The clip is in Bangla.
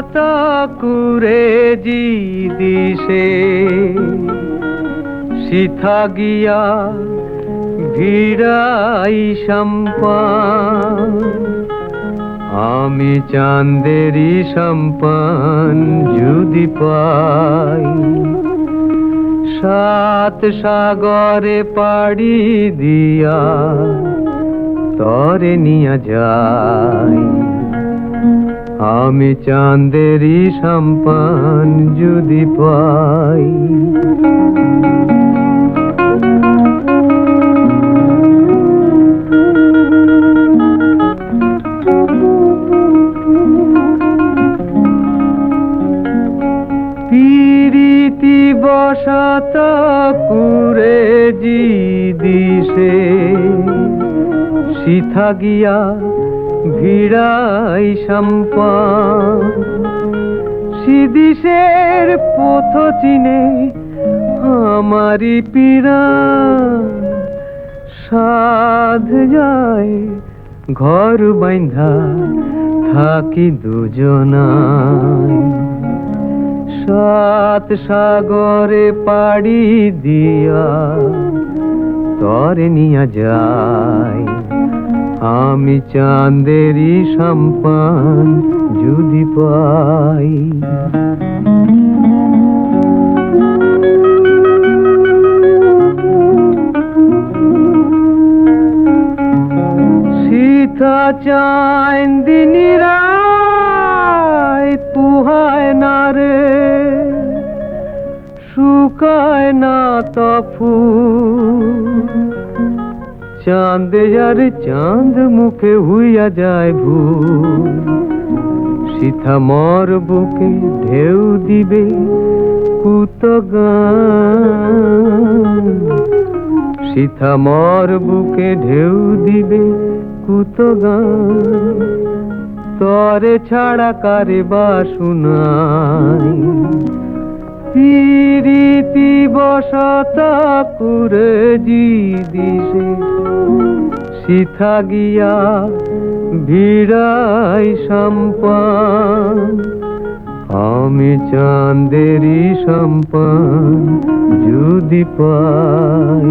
ঠাকুরে জি দিশে সিথা গিয়া ভিড়াই সম্পান। আমি চাঁদেরই সম্পান যদি পাই। সাত সাগরে পাড়ি দিয়া তরে নিয়া যাই। আমি চাঁদেরই সম্পান যদি পাই। কুরে জি দিশে সিথা গিয়া ভিড়াই সম্পা সিদিশের পথ চিনে আমারি পীড়া। সাধ যায় ঘর বাইন্ধা থাকি দুজনায় সাত সাগরে পাড়ি দিয়া তরে নিয়া যায়। আমি চাঁদেরই সম্পান যদি পাই। সীতা চান্দিনী রায় পুহায় না রে শুকায় না তফু চাঁদ আর চাঁদ মুখে হুইয়া যায় ভূ সীতা মর বুকে ঢেউ দিবে কুত সীতা মর বুকে ঢেউ দিবে কুত তরে ছাড়া কারে বা শুনাই। পিরিতি বসত কুরে জি দিশে সিথা গিয়া ভিড়াই সম্পান। আমি চাঁদেরই সম্পান যদি পাই।